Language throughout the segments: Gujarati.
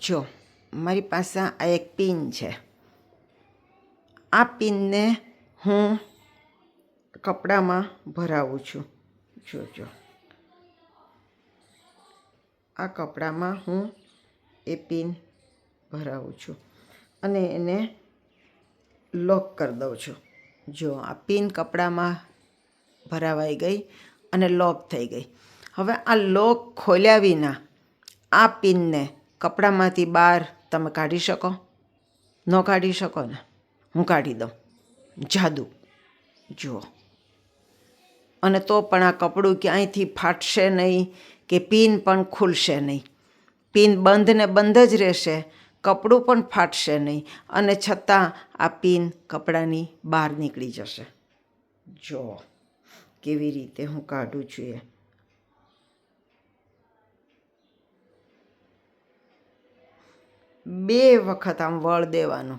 જો, મારી પાસે આ એક પિન છે. આ પિનને હું કપડામાં ભરાવું છું. જો જો. આ કપડામાં હું એ પિન ભરાવું છું અને એને લોક કરી દઉં છું. જો, આ પિન કપડામાં ભરાવાઈ ગઈ અને લોક થઈ ગઈ. હવે આ લોક ખોલ્યા વિના આ પિનને કપડામાંથી બહાર તમે કાઢી શકો? ન કાઢી શકો ને? હું કાઢી દઉં. જાદુ. જુઓ. અને તો પણ આ કપડું ક્યાંયથી ફાટશે નહીં કે પિન પણ ખુલશે નહીં. પિન બંધ ને બંધ જ રહેશે. કપડું પણ ફાટશે નહીં. અને છતાં આ પિન કપડાની બહાર નીકળી જશે. જો કેવી રીતે હું કાઢું છું એ. બે વખત આમ વળ દેવાનું.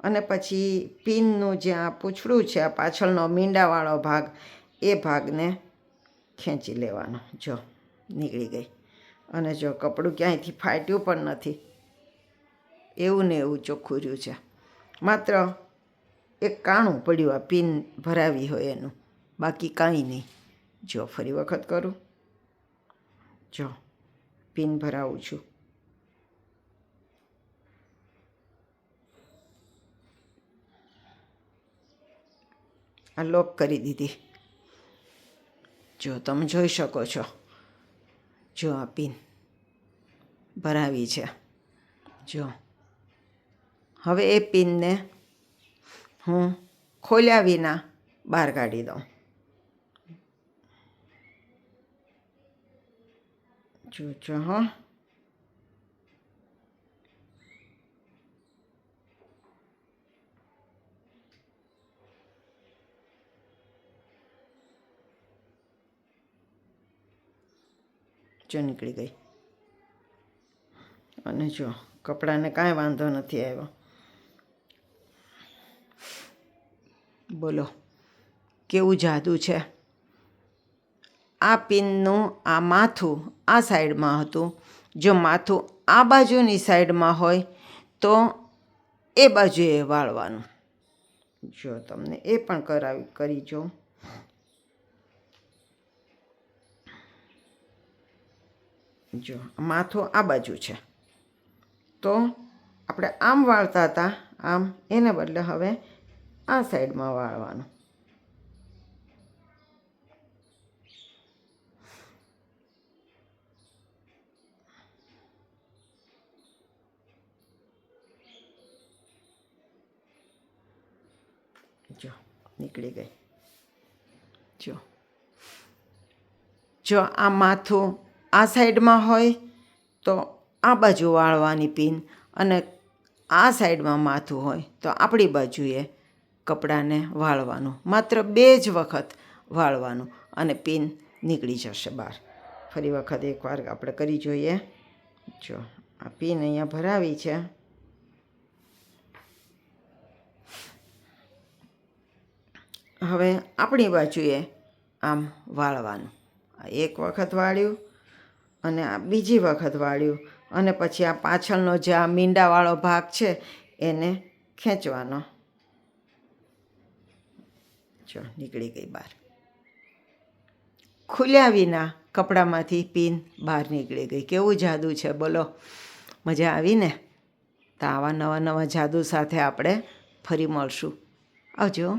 અને પછી પિનનું જે આ પૂંછડું છે, આ પાછળનો મીંડાવાળો ભાગ, એ ભાગને ખેંચી લેવાનો. જો, નીકળી ગઈ. અને જો કપડું ક્યાંયથી ફાટ્યું પણ નથી. એવું ને એવું ચોખ્ખું છે. માત્ર એક કાણું પડ્યું આ પિન ભરાવી હોય એનું. બાકી કાંઈ નહીં. જો, ફરી વખત કરું. જો, પિન ભરાવું છું. આ લોક કરી દીધી. જો તમે જોઈ શકો છો. જો આ પિન ભરાવી છે. જો. હવે એ પિનને હું ખોલ્યા વિના બહાર કાઢી દઉં. જો જો, હં. જો નીકળી ગઈ? અને જો, કપડાને કાંઈ વાંધો નથી આવ્યો. બોલો, કેવું જાદુ છે? આ પિનનું, આ માથું આ સાઈડમાં હતું. જો માથું આ બાજુની સાઈડમાં હોય, તો એ બાજુએ વાળવાનું. જો તમને એ પણ કરાવી, કરી જો જો, માથું આ બાજુ છે. તો આપણે આમ વાળતા હતા, આમ એને બદલે હવે આ સાઈડમાં વાળવાનું. જો, નીકળી ગઈ. જો. જો, આ માથું આ સાઈડમાં હોય તો આ બાજુ વાળવાની પિન અને આ સાઈડમાં માથું હોય તો આપણી બાજુએ કપડાને વાળવાનું. માત્ર બે જ વખત વાળવાનું અને પિન નીકળી જશે બહાર. ફરી વખત એકવાર આપણે કરી જોઈએ. જો, આ પિન અહીંયા ભરાવી છે. હવે આપણી બાજુએ આમ વાળવાનું. એક વખત વાળ્યું અને આ બીજી વખત વાળ્યું. અને પછી આ પાછળનો જે આ મીંડાવાળો ભાગ છે, એને ખેંચવાનો. જો, નીકળી ગઈ બહાર. ખુલ્યા વિના કપડામાંથી પિન બહાર નીકળી ગઈ. કેવું જાદુ છે, બોલો. મજા આવી ને? તો આવા નવા નવા જાદુ સાથે આપણે ફરી મળશું. આવજો.